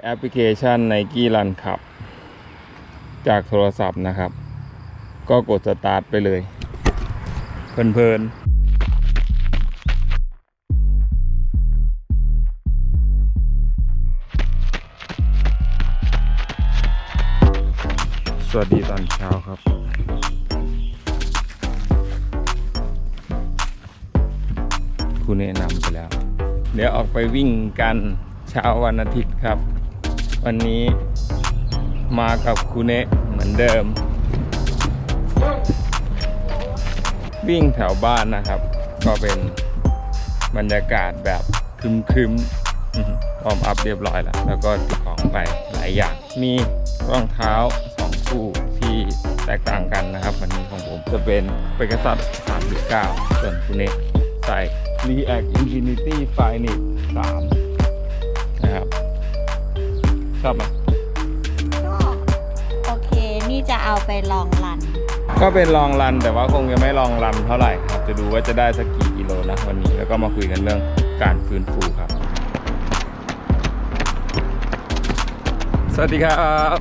แอปพลิเคชัน Nike Run ขับ จากโทรศัพท์นะครับ ก็กดสตาร์ทไปเลย เพลินๆสวัสดีตอนเช้าครับ คุณแนะนำไปแล้ว เดี๋ยวออกไปวิ่งกันเช้าวันอาทิตย์ครับ วันนี้มากับคุณเนะเหมือนเดิม วิ่งแถวบ้านนะครับ ก็เป็นบรรยากาศแบบคึมๆอื้อหือมอัพเรียบร้อยแล้ว แล้วก็ติดของไปหลายอย่าง มีรองเท้าสองคู่ที่แตกต่างกันนะครับ วันนี้ของผมจะเป็นเปก a ซัส3.9 ส่วนคุณเนะใส่ React Infinity Finite 3 ชอบไหมก็โอเคนี่จะเอาไปลองรัน ก็เป็นลองรันแต่ว่าคงจะไม่ลองรันเท่าไหร่ครับ จะดูว่าจะได้สักกี่กิโลนะวันนี้แล้วก็มาคุยกันเรื่องการฟื้นฟูครับ สวัสดีครับ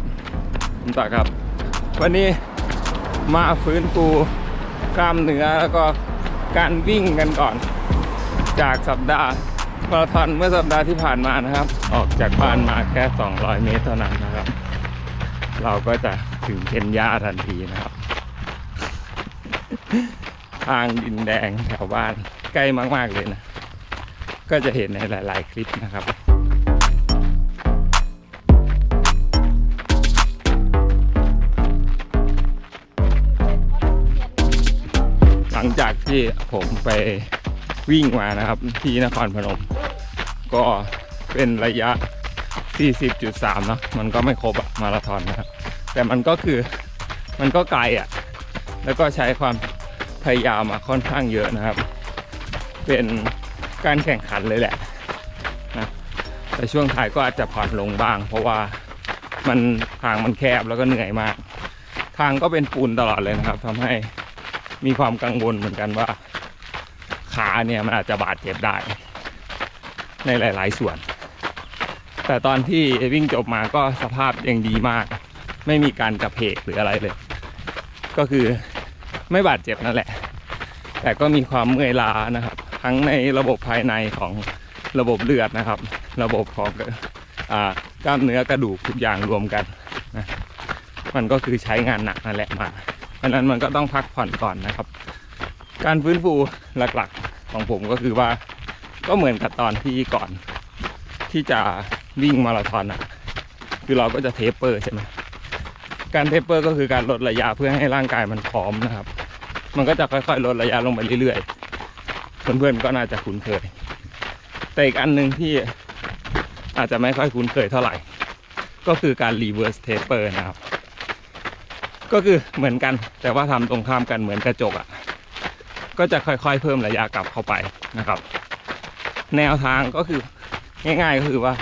ผมตาครับ วันนี้มาฟื้นฟูกล้ามเนื้อแล้วก็การวิ่งกันก่อน จากสัปดาห์ มาราธอนเมื่อสัปดาห์ที่ผ่านมานะครับ ออกจากบ้านมาแค่ 200 เมตรเท่านั้นนะครับ เราก็จะถึงเคนยาทันทีนะครับ ทางดินแดงแถวบ้านใกล้มาก ๆ เลยนะ ก็จะเห็นในหลาย ๆ คลิปนะครับหลังจากที่ผมไป วิ่งมานะครับ ที่นครพนม ก็เป็นระยะ 40.3เนอะมันก็ไม่ครบอะมาราธอนนะครับ แต่มันก็คือมันก็ไกลอะแล้วก็ใช้ความพยายามมาค่อนข้างเยอะนะครับ เป็นการแข่งขันเลยแหละนะแต่ช่วงท้ายก็อาจจะผ่อนลงบ้าง เพราะว่ามันทางมันแคบแล้วก็เหนื่อยมาก ทางก็เป็นปูนตลอดเลยนะครับทำให้มีความกังวลเหมือนกันว่า ขาเนี่ยมันอาจจะบาดเจ็บได้ ในหลาย ๆ ส่วน แต่ตอนที่วิ่งจบมาก็สภาพยังดีมาก ไม่มีการกระเพกหรืออะไรเลย ก็คือไม่บาดเจ็บนั่นแหละ แต่ก็มีความเมื่อยล้านะครับ ทั้งในระบบภายในของระบบเลือดนะครับ ระบบของอกล้ามเนื้อกระดูกทุกอย่างรวมกันนะมันก็คือใช้งานหนักนั่นแหละมาเพราะฉะนั้นมันก็ต้องพักผ่อนก่อนนะครับ การฟื้นฟูหลักๆ ของผมก็คือว่าก็เหมือนกับตอนที่ก่อน ที่จะวิ่งมาราธอนอะ คือเราก็จะเทปเปอร์ใช่ไหมการเทปเปอร์ก็คือการลดระยะเพื่อให้ร่างกายมันพร้อมนะครับ มันก็จะค่อยๆลดระยะลงไปเรื่อยๆ เพื่อนๆก็น่าจะคุ้นเคย แต่อีกอันหนึ่งที่อาจจะไม่ค่อยคุ้นเคยเท่าไหร่ ก็คือการ reverse taper นะครับ ก็คือเหมือนกันแต่ว่าทำตรงข้ามกันเหมือนกระจกอะ่ะ ก็จะค่อยๆ เพิ่มระยะกลับเข้าไปนะครับ แนวทางก็คือง่ายๆก็คือว่า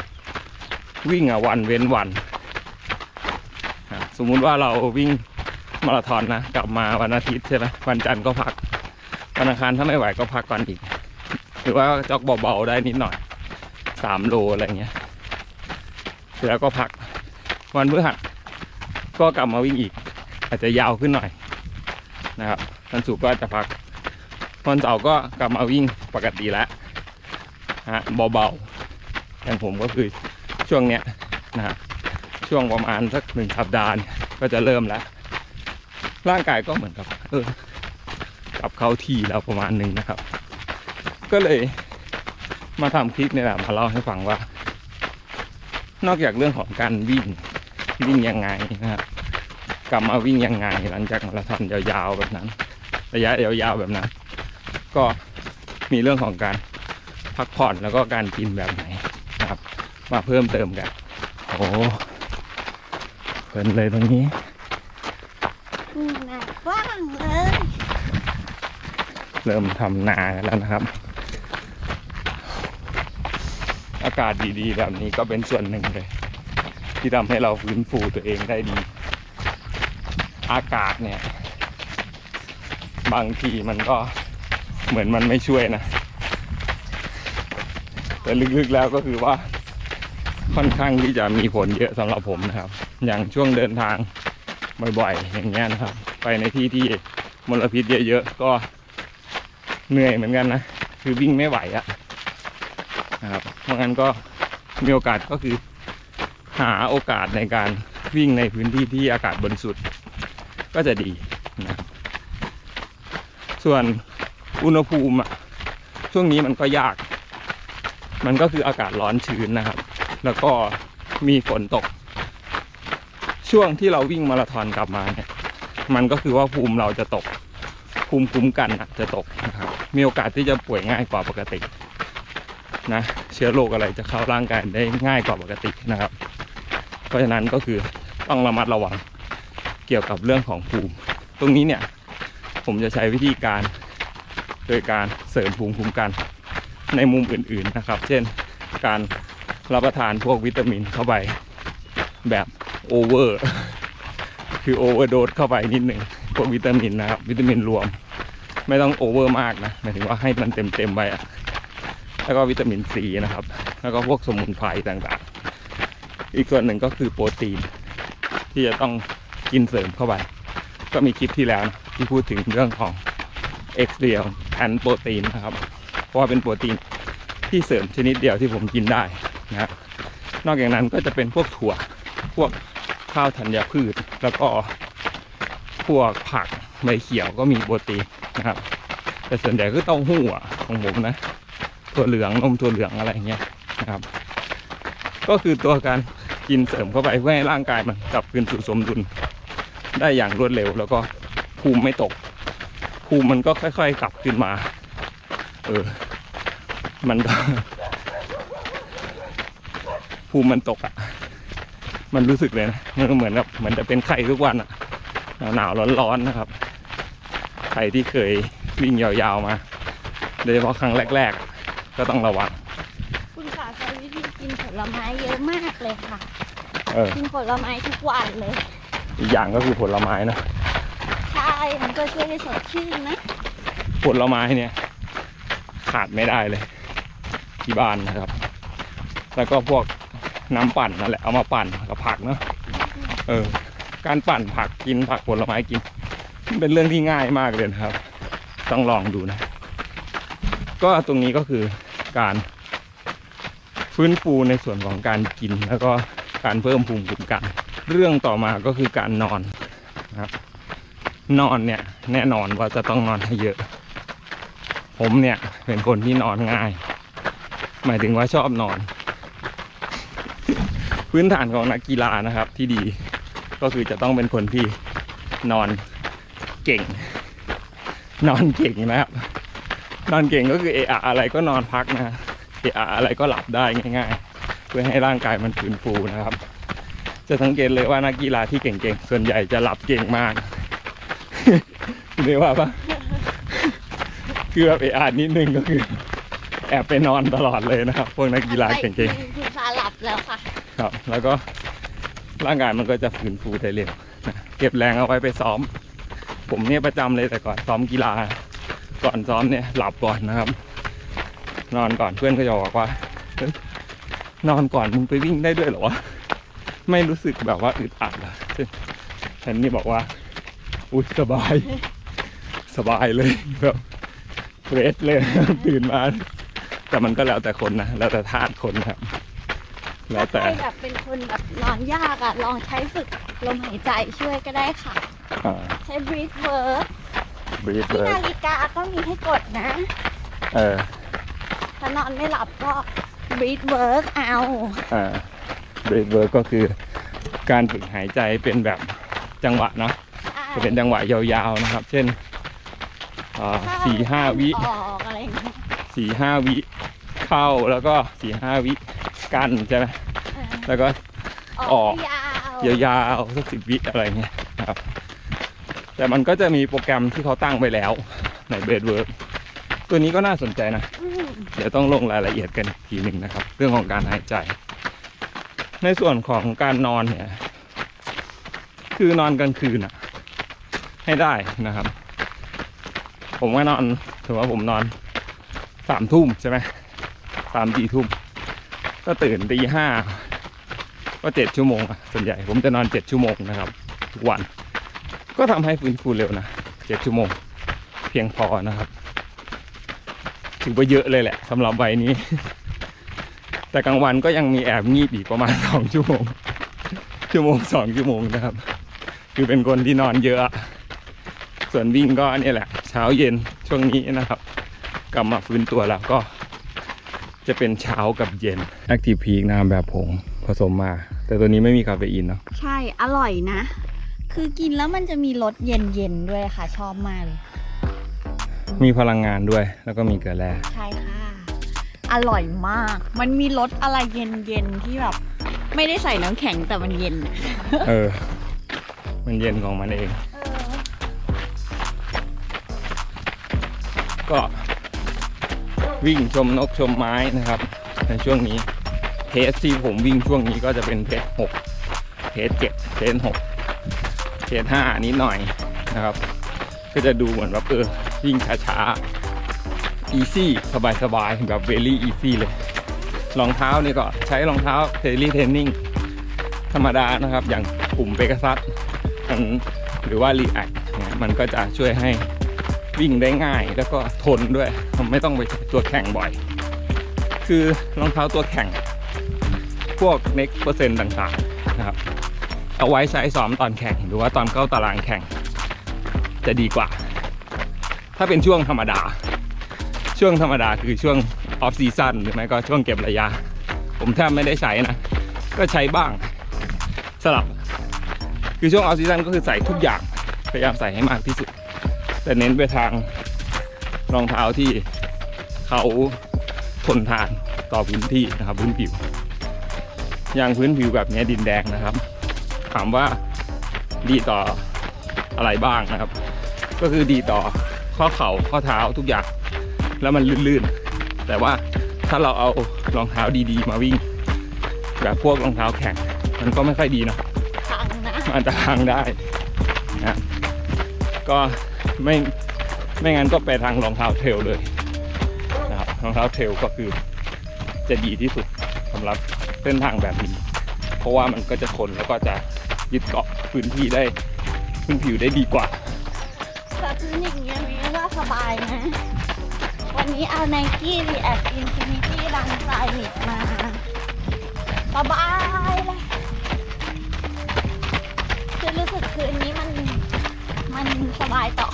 วิ่งอะวันเว้นวัน สมมุติว่าเราวิ่งมาราธอนนะกลับมาวันอาทิตย์ใช่ไหมวันจันทร์ก็พักวันอังคารถ้าไม่ไหวก็พักก่อนอีก หรือว่าจ็อกเบาๆได้นิดหน่อยสามโลอะไรเงี้ยเสร็จแล้วก็พักวันพฤหัสก็กลับมาวิ่งอีก อาจจะยาวขึ้นหน่อยนะครับวันศุกร์ก็อาจจะพัก วันเสาร์ก็กลับมาวิ่งปกติแล้วฮะเบาๆอย่างผมก็คือช่วงเนี้ยนะฮะช่วงประมาณสักหนึ่งสัปดาห์ก็จะเริ่มแล้ว ร่างกายก็เหมือนกับ เออกลับเข้าที่แล้วประมาณหนึ่งนะครับ ก็เลยมาทำคลิปนี่แหละมาเล่าให้ฟังว่า นอกจากเรื่องของการวิ่งวิ่งยังไงนะครับกลับมาวิ่งยังไงหลังจากมาราธอนยาวๆแบบนั้น ระยะยาวๆแบบนั้น มีเรื่องของการพักผ่อนแล้วก็การกินแบบไหนนะครับ มาเพิ่มเติมกัน โอ้เพลินเลยตรงนี้หนักกว้างเลยเริ่มทำนากันแล้วนะครับ อากาศดีๆ แบบนี้ก็เป็นส่วนหนึ่งเลย ที่ทำให้เราฟื้นฟูตัวเองได้ดี อากาศเนี่ย บางทีมันก็ เหมือนมันไม่ช่วยนะ แต่ลึกๆแล้วก็คือว่า ค่อนข้างที่จะมีผลเยอะสำหรับผมนะครับ อย่างช่วงเดินทางบ่อยๆ อย่างเงี้ยนะครับ ไปในที่ที่มลพิษเยอะๆ ก็เหนื่อยเหมือนกันนะ คือวิ่งไม่ไหวอะนะครับ เพราะงั้นก็มีโอกาสก็คือหาโอกาสในการวิ่งในพื้นที่ที่อากาศบริสุทธิ์ก็จะดีนะครับส่วน อุณหภูมิอะช่วงนี้มันก็ยาก มันก็คืออากาศร้อนชื้นนะครับ แล้วก็มีฝนตก ช่วงที่เราวิ่งมาราธอนกลับมาเนี่ย มันก็คือว่าภูมิเราจะตก ภูมิคุ้มกันอะจะตกนะครับ มีโอกาสที่จะป่วยง่ายกว่าปกตินะเชื้อโรคอะไรจะเข้าร่างกายได้ง่ายกว่าปกตินะครับ เพราะฉะนั้นก็คือต้องระมัดระวังเกี่ยวกับเรื่องของภูมิ ตรงนี้เนี่ย ผมจะใช้วิธีการ โดยการเสริมภูมิคุ้มกันในมุมอื่นๆนะครับ เช่นการรับประทานพวกวิตามินเข้าไปแบบโอเวอร์คือโอเวอร์โดสเข้าไปนิดหนึ่งพวกวิตามินนะครับวิตามินรวม ไม่ต้องโอเวอร์มากนะหมายถึงว่าให้มันเต็มๆไปอะแล้วก็วิตามินซีนะครับ แล้วก็พวกสมุนไพรต่างๆ อีกส่วนหนึ่งก็คือโปรตีน ที่จะต้องกินเสริมเข้าไป ก็มีคลิปที่แล้วนะที่พูดถึงเรื่องของ X เดียว อนโปรตีนนะครับ เพราะว่าเป็นโปรตีนที่เสริมชนิดเดียวที่ผมกินได้นะนอกจากนั้นก็จะเป็นพวกถั่ว พวกข้าวธัญพืช แล้วก็พวกผักใบเขียวก็มีโปรตีนนะครับ แต่ส่วนใหญ่ก็เต้าหู้ของผมนะถั่วเหลืองนมถั่วเหลืองอะไรอย่างเงี้ยนะครับ ก็คือตัวการกินเสริมเข้าไปเพื่อให้ร่างกายมันกลับคืนสู่สมดุลได้อย่างรวดเร็ว แล้วก็ภูมิไม่ตก ภูมิมันก็ค่อยๆกลับขึ้นมา เออ มันก็ ภูมิมันตกอะ่ะ มันรู้สึกเลยนะ มันก็เหมือนกับเหมือนจะเป็นไข้ทุกวันอะ่ะ หนาวๆร้อนๆนะครับ ใครที่เคยวิ่งยาวๆมา โดยเฉพาะครั้งแรกๆอะก็ต้องระวัง คุณขาใช้วิธีกินผลไม้เยอะมากเลยค่ะ เออ กินผลไม้ทุกวันเลย อีกอย่างก็คือผลไม้นะใช่ มันก็ช่วยให้สดชื่นนะผลไม้เนี่ย ขาดไม่ได้เลย ที่บ้านนะครับ แล้วก็พวกน้ำปั่นนั่นแหละเอามาปั่นกับผักเนาะเออ การปั่นผักกินผักผลไม้กิน เป็นเรื่องที่ง่ายมากเลยนะครับ ต้องลองดูนะ ก็ตรงนี้ก็คือการฟื้นฟูในส่วนของการกินแล้วก็การเพิ่มภูมิคุ้มกัน เรื่องต่อมาก็คือการนอนนะครับ นอนเนี่ย แน่นอนว่าจะต้องนอนให้เยอะ ผมเนี่ยเป็นคนที่นอนง่าย หมายถึงว่าชอบนอน พื้นฐานของนักกีฬานะครับที่ดีก็คือจะต้องเป็นคนที่นอนเก่ง นอนเก่งนะครับนอนเก่งก็คือเอะอะอะไรก็นอนพักนะเอะอะอะไรก็หลับได้ง่ายๆ เพื่อให้ร่างกายมันฟื้นฟูนะครับ จะสังเกตเลยว่านักกีฬาที่เก่งๆ ส่วนใหญ่จะหลับเก่งมาก เรียกว่าปะคือแบบเอะอะนิดนึงก็คือ แอบไปนอนตลอดเลยนะครับ พวกนักกีฬาเก่งคุณขาหลับแล้วค่ะๆครับ แล้วก็ร่างกายมันก็จะฟื้นฟูได้เร็วนะเก็บแรงเอาไว้ไปซ้อม ผมเนี่ยประจำเลยแต่ก่อนซ้อมกีฬา ก่อนซ้อมเนี่ยหลับก่อนนะครับ นอนก่อนเพื่อนก็จะบอกว่าเฮ้ยนอนก่อนมึงไปวิ่งได้ด้วยเหรอวะไม่รู้สึกแบบว่าอึดอัดเหรอซึ่งฉันนี่บอกว่าอุ้ยสบาย สบายเลยแบบเฟรชเลยตื่นมา แต่มันก็แล้วแต่คนนะ แล้วแต่ธาตุคนครับ แล้วแต่ถ้าใครแบบเป็นคนแบบนอนยากอะลองใช้ฝึกลมหายใจช่วยก็ได้ค่ะ อ่าใช้ breathe work บรีดที่เลยนาฬิกาก็มีให้กดนะ เออถ้านอนไม่หลับก็ breathe work เอา อ่าบรีดเวิร์กก็คือการฝึกหายใจเป็นแบบจังหวะเนาะใช่จะเป็นจังหวะยาวๆนะครับ เช่นอ่า สี่ห้าวิออกอะไรอย่างเงี้ยสี่ห้าวิเข้าแล้วก็สี่ห้าวิกันใช่ไหมเออแล้วก็ออกยาวยาวๆสักสิบวิอะไรเงี้ยนะครับ แต่มันก็จะมีโปรแกรมที่เขาตั้งไปแล้วในเบดเวิร์กตัวนี้ก็น่าสนใจนะอืมเดี๋ยวต้องลงรายละเอียดกันอีกทีหนึ่งนะครับ เรื่องของการหายใจ ในส่วนของการนอนเนี่ย คือนอนกลางคืนอะให้ได้นะครับ ผมก็นอนถือว่าผมนอนสามทุ่มใช่ไหมสามสี่ทุ่มก็ตื่นตีห้าก็เจ็ดชั่วโมงอะส่วนใหญ่ ผมจะนอนเจ็ดชั่วโมงนะครับทุกวัน ก็ทำให้ฟื้นฟูเร็วนะเจ็ดชั่วโมง เพียงพอนะครับถือว่าเยอะเลยแหละสำหรับใบนี้ แต่กลางวันก็ยังมีแอบงีบอีกประมาณสองชั่วโมง ชั่วโมงสองชั่วโมงนะครับ คือเป็นคนที่นอนเยอะอะส่วนวิ่งก็เนี่ยแหละ เช้าเย็นช่วงนี้นะครับ กลับมาฟื้นตัวแล้วก็ จะเป็นเช้ากับเย็นแอคทีฟพีกน้ำแบบผงผสมมา แต่ตัวนี้ไม่มีคาเฟอีนเนาะใช่อร่อยนะ คือกินแล้วมันจะมีรสเย็นๆด้วยค่ะ ชอบมากเลย มีพลังงานด้วยแล้วก็มีเกลือแร่ใช่ค่ะ อร่อยมาก มันมีรสอะไรเย็นๆที่แบบ ไม่ได้ใส่น้ำแข็งแต่มันเย็นอะเออ มันเย็นของมันเอง ก็วิ่งชมนกชมไม้นะครับ ในช่วงนี้เพจที่ผมวิ่งช่วงนี้ก็จะเป็นเพจหกเพจเจ็ดเพจหกเพจห้านิดหน่อยนะครับ ก็จะดูเหมือนแบบเออวิ่งช้าๆ easy สบายๆแบบ very easy เลยรองเท้านี่ก็ใช้รองเท้าเทลลี่เทนนิ่งธรรมดานะครับ อย่างกลุ่มเ e ก a ซัสมันหรือว่า React เนี่ยมันก็จะช่วยให้ วิ่งได้ง่ายแล้วก็ทนด้วยไม่ต้องไปใช้ตัวแข่งบ่อย คือรองเท้าตัวแข่ง พวก next เปอร์เซ็นต์ต่างๆนะครับ เอาไว้ใช้ซ้อมตอนแข่งหรือว่าตอนเข้าตารางแข่ง จะดีกว่า ถ้าเป็นช่วงธรรมดา ช่วงธรรมดาคือช่วงออฟซีซั n หรือไม่ก็ช่วงเก็บระยะ ผมแทบไม่ได้ใช้นะ ก็ใช้บ้างสลับ คือช่วงออฟซีซั n ก็คือใส่ทุกอย่างพยายามใส่ให้มากที่สุด แต่เน้นไปทางรองเท้าที่เขาทนทานต่อพื้นที่นะครับพื้นผิว อย่างพื้นผิวแบบนี้ดินแดงนะครับ ถามว่าดีต่ออะไรบ้างนะครับ ก็คือดีต่อข้อเข่าข้อเท้าทุกอย่าง แล้วมันลื่นๆ แต่ว่าถ้าเราเอารองเท้าดีๆ มาวิ่ง แบบพวกรองเท้าแข่งมันก็ไม่ค่อยดีเนอะพังนะมันจะพังได้นะก็ ไม่ไม่งั้นก็ไปทางรองเท้าเทรลเลยนะครับรองเท้าเทรลก็คือจะดีที่สุดสำหรับเส้นทางแบบนี้ เพราะว่ามันก็จะทนแล้วก็จะยึดเกาะพื้นที่ได้พื้นผิวได้ดีกว่าแต่พื้นอย่างเงี้ยมีว่าสบายนะ วันนี้เอา Nike React Infinity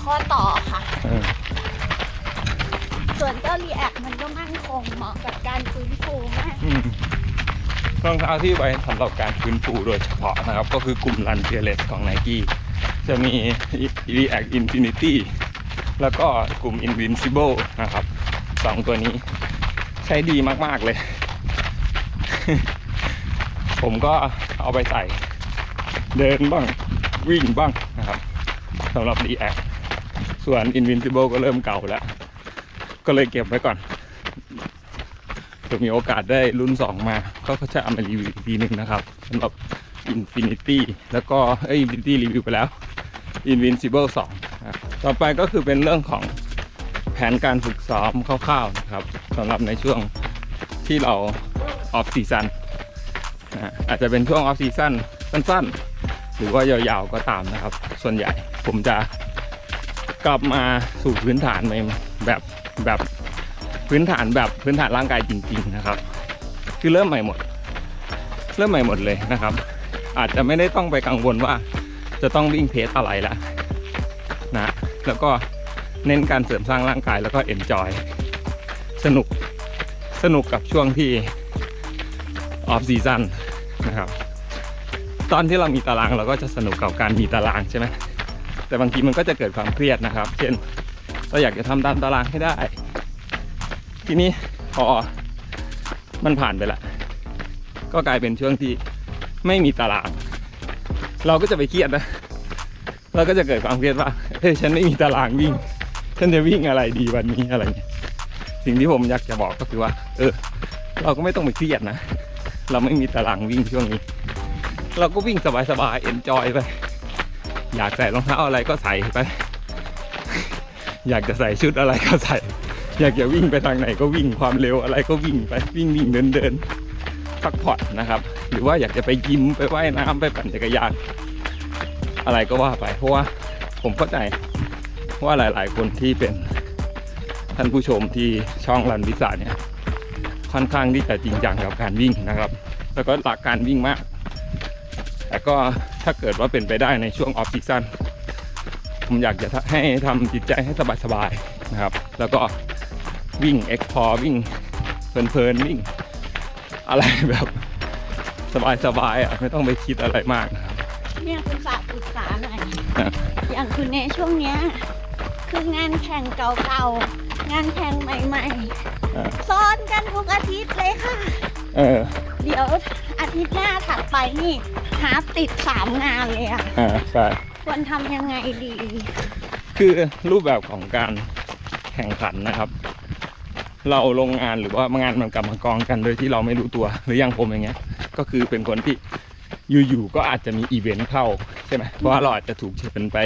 ข้อต่อค่ะ เออส่วนเจ้า React มันก็มั่นคงเหมาะกับการฟื้นฟูมาก อืมรองเท้าที่ไว้สำหรับการฟื้นฟูโดยเฉพาะนะครับ ก็คือกลุ่ม Run Fearless ของ Nike จะมี React Infinity แล้วก็กลุ่ม Invincible นะครับสองตัวนี้ใช้ดีมาก ๆ เลย ผมก็เอาไปใส่ เดินบ้างวิ่งบ้างนะครับสำหรับ React ส่วน Invincible ก็เริ่มเก่าแล้ว ก็เลยเก็บไว้ก่อนจะมีโอกาสได้รุ่น 2 มา ก็จะเอามารีวิวทีหนึ่งนะครับสำหรับ Infinity แล้วก็เอ้ย Infinity รีวิวไปแล้ว Invincible 2 ต่อไปก็คือเป็นเรื่องของแผนการฝึกซ้อมคร่าวๆนะครับสำหรับในช่วงที่เราออฟซีซันอาจจะเป็นช่วงออฟซีซันสั้นๆ หรือว่ายาวๆก็ตามนะครับ ส่วนใหญ่ผมจะ กลับมาสู่พื้นฐานใหม่แบบแบบพื้นฐานแบบพื้นฐานร่างกายจริง ๆนะครับ คือเริ่มใหม่หมด เริ่มใหม่หมดเลยนะครับ อาจจะไม่ได้ต้องไปกังวลว่า จะต้องวิ่งเพจอะไรละนะแล้วก็เน้นการเสริมสร้างร่างกายแล้วก็เอนจอยสนุกสนุกกับช่วงที่ออฟซีซันนะครับ ตอนที่เรามีตารางเราก็จะสนุกกับการมีตารางใช่ไหม แต่บางทีมันก็จะเกิดความเครียดนะครับ เช่นเราอยากจะทำตามตารางให้ได้ ทีนี้พอมันผ่านไปละ ก็กลายเป็นช่วงที่ไม่มีตาราง เราก็จะไปเครียดนะเราก็จะเกิดความเครียดว่าเฮ้ยฉันไม่มีตารางวิ่ง ฉันจะวิ่งอะไรดีวันนี้อะไรเงี้ยสิ่งที่ผมอยากจะบอกก็คือว่า เออ เราก็ไม่ต้องไปเครียดนะ เราไม่มีตารางวิ่งช่วงนี้ เราก็วิ่งสบายๆเอ็นจอยไป อยากใส่รองเท้าอะไรก็ใส่ไป อยากจะใส่ชุดอะไรก็ใส่ อยากจะวิ่งไปทางไหนก็วิ่งความเร็วอะไรก็วิ่งไปวิ่งวิ่งเดินเดินพักผ่อนนะครับ หรือว่าอยากจะไปยิมไปว่ายน้ำไปปั่นจักรยาน อะไรก็ว่าไปเพราะว่าผมเข้าใจว่าหลาย ๆ คนที่เป็นท่านผู้ชมที่ช่องรันวิสาเนี่ยค่อนข้างที่จะจริงจังกับการวิ่งนะครับ แล้วก็หลักการวิ่งมาก แต่ก็ ถ้าเกิดว่าเป็นไปได้ในช่วงออฟซีซั่นผมอยากจะให้ทำจิตใจให้สบายๆนะครับ แล้วก็วิ่งเอ็กพอวิ่งเพลินๆวิ่ง อะไรแบบสบายๆอะไม่ต้องไปคิดอะไรมากนะครับ เนี่ยคุณฝากปรึกษาหน่อย อะ อย่างคุณเนช่วงเนี้ย คืองานแข่งเก่าๆ งานแข่งใหม่อ่า ๆซ้อนกันทุกอาทิตย์เลยค่ะ เออ เดี๋ยวอา ทิตย์หน้าถัดไปนี่หาติดสามงานเลยอะอ่าใช่ ควรทำยังไงดี คือรูปแบบของการแข่งขันนะครับ เราลงงานหรือว่างานมันกลับมากองกันโดยที่เราไม่รู้ตัวหรืออย่างผมอย่างเงี้ย ก็คือเป็นคนที่อยู่ๆก็อาจจะมีอีเวนต์เข้าใช่ไหมเพราะว่าเราอาจจะถูกเชิญไป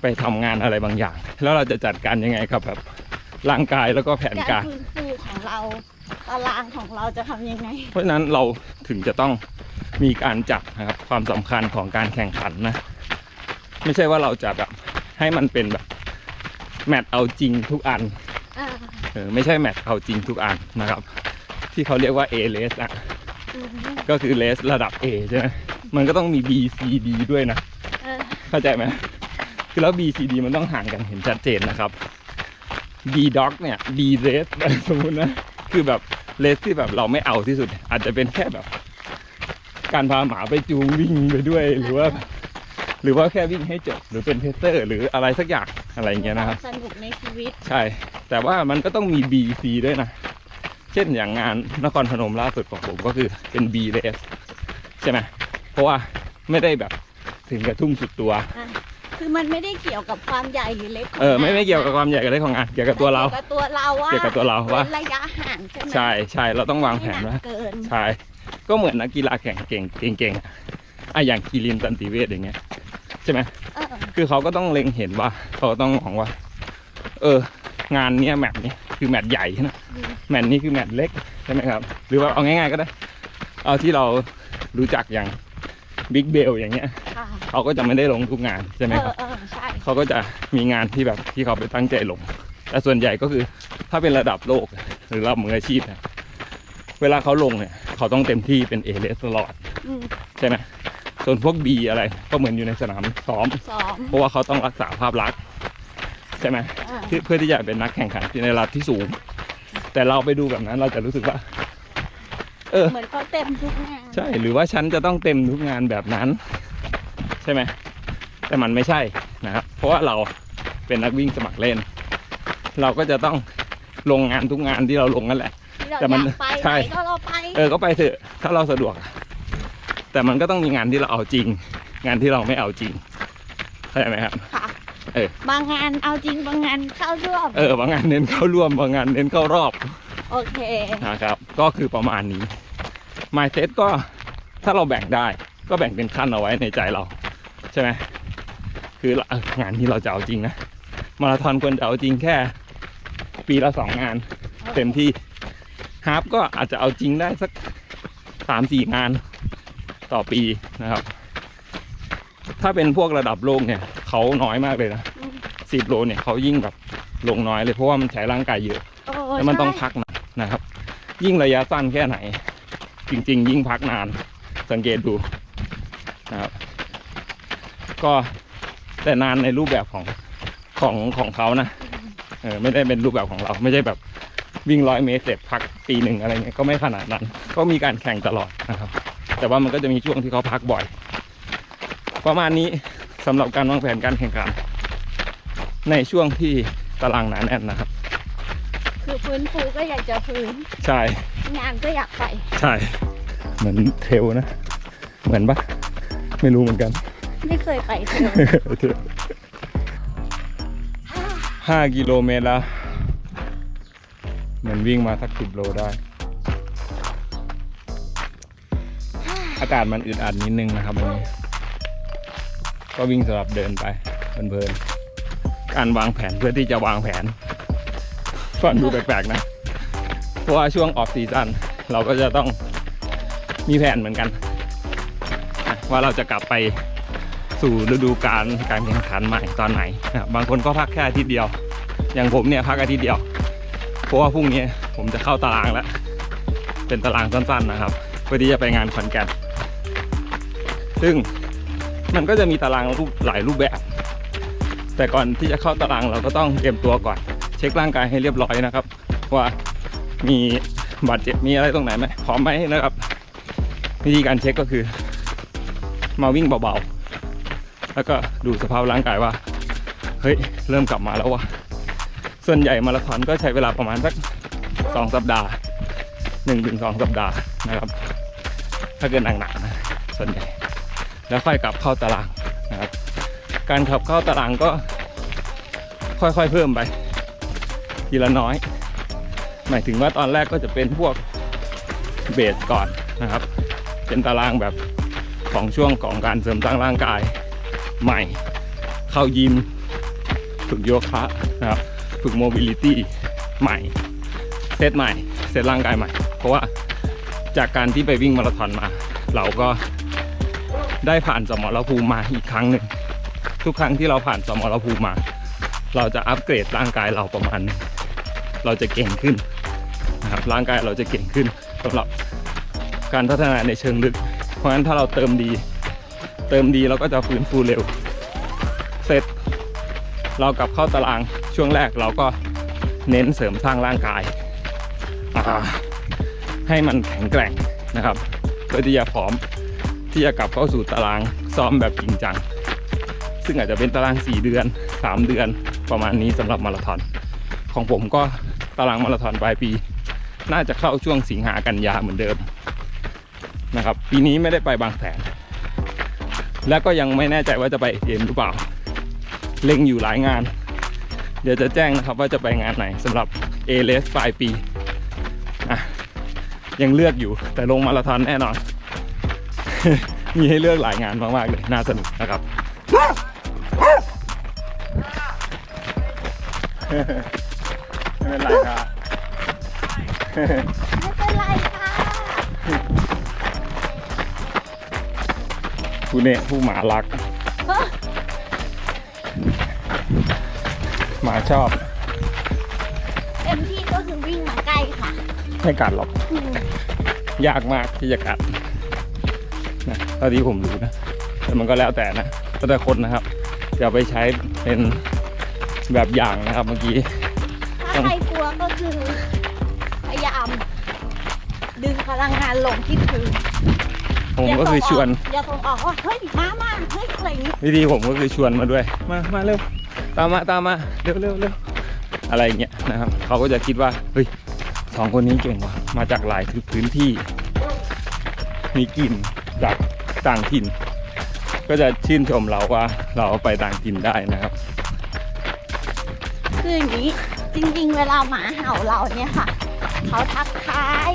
ไปทำงานอะไรบางอย่าง แล้วเราจะจัดการยังไงกับแบบร่างกายแล้วก็แผนการการฟื้นฟูของเรา ตารางของเราจะทำยังไง เพราะฉะนั้นเราถึงจะต้องมีการจับนะครับความสำคัญของการแข่งขันนะ ไม่ใช่ว่าเราจะแบบให้มันเป็นแบบแมตช์เอาจริงทุกอันอ่าเออไม่ใช่แมตช์เอาจริงทุกอันนะครับ ที่เขาเรียกว่า A race อะอืมก็คือ race ระดับ A ใช่ไหมมันก็ต้องมี B C D ด้วยนะ เออเข้าใจไหมคือแล้ว B C D มันต้องห่างกันเห็นชัดเจนนะครับ B dog เนี่ย B race สมมตินะ คือแบบ race ที่แบบเราไม่เอาที่สุด อาจจะเป็นแค่แบบ การพาหมาไปจูงวิ่งไปด้วยหรือว่า หรือว่าแค่วิ่งให้จบหรือเป็นเพเซอร์ หรืออะไรสักอย่างอะไรอย่างเงี้ยนะครับ สนุกในชีวิต ใช่ แต่ว่ามันก็ต้องมี B C ด้วยนะ เช่นอย่างงานนครพนมล่าสุดของผมก็คือเป็น B race ใช่ไหมเพราะว่าไม่ได้แบบถึงกระทุ่มสุดตัว อะ คือมันไม่ได้เกี่ยวกับความใหญ่หรือเล็กขงเออไม่งานไม่เกี่ยวกับความใหญ่กับเล็กของงานเกี่ยวกับตัวเรา เกี่ยวกับตัวเราว่าเกี่ยวกับตัวเราว่า ระยะห่างใช่ไหมใช่ใช่เราต้องวางแผนไม่หว่ากเกินใช่ก็เหมือนนักกีฬาแข่งเก่งเก่งๆอะอะอย่างคีรินตันติเวทอย่างเงี้ยใช่ไหม เออคือเขาก็ต้องเล็งเห็นว่าเขาต้องมองว่า เออ งานเนี้ยแมตช์นี้คือแมตช์ใหญ่นะอืมแมตช์นี้คือแมตช์เล็กใช่ไหมครับ หรือว่าเอาง่ายๆก็ได้ เอาที่เรารู้จักอย่าง บิ๊กเบลอย่างเงี้ยค่ะเขาก็จะไม่ได้ลงทุกงานใช่ไหมเอครัอบเออใช่ เขาก็จะมีงานที่แบบที่เขาไปตั้งใจลง แต่ส่วนใหญ่ก็คือถ้าเป็นระดับโลกหรือระดับมืออาชีพเนี่ยเวลาเขาลงเนี่ยเขาต้องเต็มที่เป็นเอเลสตลอดอืมใช่ไหมส่วนพวก B อะไรก็เหมือนอยู่ในสนามซ้อม สองเพราะว่าเขาต้องรักษาภาพลักษณ์ใช่ไหมอ่าเพื่อเพื่อที่จะเป็นนักแข่งขันที่ในระดับที่สูง แต่เราไปดูแบบนั้นเราจะรู้สึกว่า เออ เหมือนเขาเต็มทุกงานใช่หรือว่าฉันจะต้องเต็มทุกงานแบบนั้น ใช่ไหมแต่มันไม่ใช่นะครับ เพราะว่าเราเป็นนักวิ่งสมัครเล่น เราก็จะต้องลงงานทุกงานที่เราลงนั่นแหละที่เราแต่มันอยากไปใช่ไหนก็เราไปเออก็ไปเถอะถ้าเราสะดวก แต่มันก็ต้องมีงานที่เราเอาจริง งานที่เราไม่เอาจริงเข้าใจไหมครับ ค่ะเออ บางงานเอาจริงบางงานเข้าร่วมเออบางงานเน้นเข้าร่วมบางงานเน้นเข้ารอบโอเค นะครับ ก็คือประมาณนี้ mindset ก็ถ้าเราแบ่งได้ก็แบ่งเป็นขั้นเอาไว้ในใจเราใช่ไหมคือเอองานที่เราจะเอาจริงนะมาราธอนควรจะเอาจริงแค่ ปีละสองงาน เต็มที่ฮาฟก็อาจจะเอาจริงได้สักสามสี่งานต่อปีนะครับ ถ้าเป็นพวกระดับโลกเนี่ยเขาน้อยมากเลยนะอืมสิบโลเนี่ยเขายิ่งแบบลงน้อยเลยเพราะว่ามันใช้ร่างกายเยอะโอ้แล้วมันต้องใช่พักนะนะครับ ยิ่งระยะสั้นแค่ไหน จริง ๆ ยิ่งพักนานสังเกตดูนะครับก็แต่นานในรูปแบบของของของเขานะเออไม่ได้เป็นรูปแบบของเรา ไม่ใช่แบบวิ่งร้อยเมตรเสร็จพักปีหนึ่งอะไรเงี้ยก็ไม่ขนาดนั้น ก็มีการแข่งตลอดนะครับ แต่ว่ามันก็จะมีช่วงที่เขาพักบ่อย ประมาณนี้สำหรับการวางแผนการแข่งขันในช่วงที่ตารางหนาแน่นนะครับ คือฟื้นฟูก็อยากจะฟื้น ใช่ งานก็อยากไป ใช่ เหมือนเทรลนะ เหมือนปะไม่รู้เหมือนกัน ไม่เคยไปเทรลโอเคห้ากิโลเมตรแล้วเหมือนวิ่งมาสักสิบโลได้ อากาศมันอึดอัดนิดนึงนะครับวันนี้ ก็วิ่งสำหรับเดินไปเพลินๆการวางแผนเพื่อที่จะวางแผนฟังดูแปลกๆนะเพ ราะว่าช่วงออฟซีซันเราก็จะต้องมีแผนเหมือนกัน ว่าเราจะกลับไปสู่ฤดูกาลการแข่งขันใหม่ตอนไหนนะครับบางคนก็พักแค่อาทิตย์เดียว อย่างผมเนี่ยพักอาทิตย์เดียว เพราะว่าพรุ่งนี้ผมจะเข้าตารางแล้ว เป็นตารางสั้นๆนะครับเพื่อที่จะไปงานขอนแก่นซึ่งมันก็จะมีตารางรูปหลายรูปแบบ แต่ก่อนที่จะเข้าตารางเราก็ต้องเตรียมตัวก่อน เช็คร่างกายให้เรียบร้อยนะครับ ว่า มีบาดเจ็บมีอะไรตรงไหนไหมพร้อมไหมนะครับ วิธีการเช็คก็คือ มาวิ่งเบาๆ แล้วก็ดูสภาพร่างกายว่า เฮ้ย เริ่มกลับมาแล้ววะส่วนใหญ่มาราธอนก็ใช้เวลาประมาณสักสองสัปดาห์หนึ่งถึงสองสัปดาห์นะครับ ถ้าเกิดหนักๆนะส่วนใหญ่ แล้วค่อยกลับเข้าตารางนะครับ การขับเข้าตารางก็ค่อยๆเพิ่มไปทีละน้อย หมายถึงว่าตอนแรกก็จะเป็นพวกเบสก่อนนะครับ เป็นตารางแบบของช่วงของการเสริมสร้างร่างกายใหม่ เข้ายิม ฝึกโยคะนะครับ ฝึกโมบิลิตี้ใหม่ เซตใหม่ เซตร่างกายใหม่ เพราะว่าจากการที่ไปวิ่งมาราธอนมา เราก็ได้ผ่านสมรภูมิมาอีกครั้งหนึ่งทุกครั้งที่เราผ่านสมรภูมิมา เราจะอัปเกรดร่างกายเราประมาณนึงเราจะเก่งขึ้น นะครับร่างกายเราจะเก่งขึ้นสำหรับการพัฒนาในเชิงลึก เพราะฉะนั้นถ้าเราเติมดี เติมดีเราก็จะฟื้นฟูเร็ว เสร็จ เรากลับเข้าตารางช่วงแรกเราก็เน้นเสริมสร้างร่างกายให้มันแข็งแกร่งนะครับเพื่อที่จะพร้อมที่จะกลับเข้าสู่ตารางซ้อมแบบจริงจัง ซึ่งอาจจะเป็นตาราง 4 เดือน 3 เดือนประมาณนี้สำหรับมาราธอนของผมก็ตารางมาราธอนปลายปี น่าจะเข้าช่วงสิงหากันยาเหมือนเดิมนะครับ ปีนี้ไม่ได้ไปบางแสน และก็ยังไม่แน่ใจว่าจะไปเอ็มหรือเปล่า เล็งอยู่หลายงาน เดี๋ยวจะแจ้งนะครับว่าจะไปงานไหนสำหรับเอเลสปลายปีอะยังเลือกอยู่แต่ลงมาราธอนแน่นอน มีให้เลือกหลายงานมาก ๆ เลย น่าสนุกนะครับไม่เป็นไรครับ ไม่เป็นไรค่ะผู้เนี่ยผู้หมารักเฮ้ยหมาชอบเต็มที่ก็คือวิ่งมาใกล้ค่ะไม่กัดหรอกอืมยากมากที่จะกัดนะเท่าที่ผมรู้นะ แต่มันก็แล้วแต่นะแล้วแต่คนนะครับอย่าไปใช้เป็นแบบอย่างนะครับเมื่อกี้ ถ้าใครกลัวก็คือพยายามดึง พลังงานลงที่พื้นผมก็คือชวน อย่าส่งออกว่าเฮ้ยมามาเฮ้ยอะไรอย่างงี้วิธีผมก็คือชวนมาด้วย มามาเร็วตามมาตามมาเร็วเร็วเร็วอะไรอย่างเงี้ยนะครับเขาก็จะคิดว่าเฮ้ยสองคนนี้เก่งว่ะมาจากหลายพื้นที่ มีกลิ่นจากต่างถิ่น ก็จะชื่นชมเราว่าเราไปต่างถิ่นได้นะครับ คืออย่างนี้จริงๆ เวลาหมาเห่าเราเนี่ยค่ะ เขาทักทาย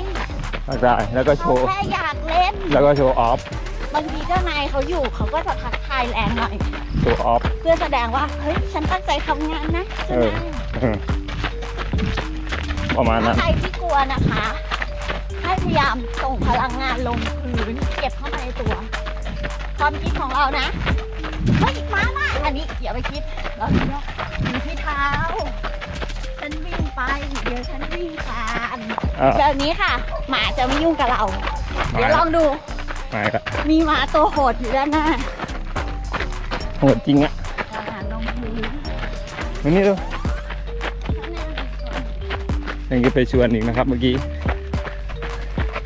ทักทายแล้วก็โชเขาว์ แค่อยากเล่น แล้วก็โชว์ออฟ บางทีเจ้านายเขาอยู่เขาก็จะทักทายแรงหน่อย โชว์ออฟ เพื่อแสดงว่า เฮ้ย ฉันตั้งใจทำงานนะเอเจ้าอ นายประมาณถ้านั้น ใครที่กลัวนะคะ ให้พยายามส่งพลังงานลงพื้นเก็บเข้ามาในตัว ความคิดของเรานะเฮ้ยมามาอันนี้อย่าไปคิด เราคิดว่าอยู่ที่เท้า ฉันวิ่งไป เดี๋ยวฉันวิ่งผ่านอะแบบนี้ค่ะ หมาจะไม่ยุ่งกับเรา เดี๋ยวลองดู มาละมีหมาตัวโหดอยู่ด้านหน้าโหดจริงอะอาหารลงพื้นวันนี้ดูยังจะไปชวนอีกนะครับเมื่อกี้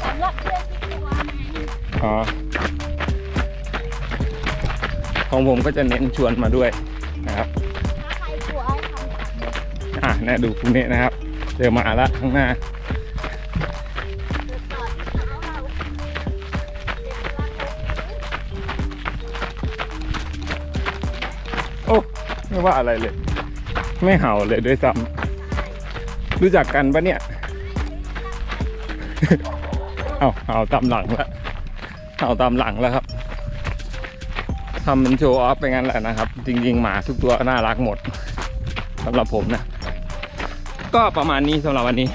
สำหรับเพื่อนที่กลัวไงอ๋อ ของผมก็จะเน้นชวนมาด้วยะดูคุณเนี่นะครับเจอหมาละข้างหน้าโอ้ไม่ว่าอะไรเลย ไม่เห่าเลยด้วยซ้ำรู้จักกันปะเนี่ยเอาเห่าตามหลังล้วเห่าตามหลังแล้วครับทำเป็นโชว์ออฟไปงั้นแหละนะครับ จริง ๆ หมาทุกตัวน่ารักหมดสำหรับผมนะ ก็ประมาณนี้สำหรับวันนี้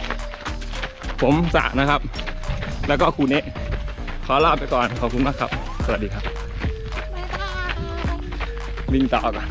ผมสะนะครับ แล้วก็ครูเนะขอลาไปก่อนขอบคุณมากครับ สวัสดีครับวิ่งต่อก่อน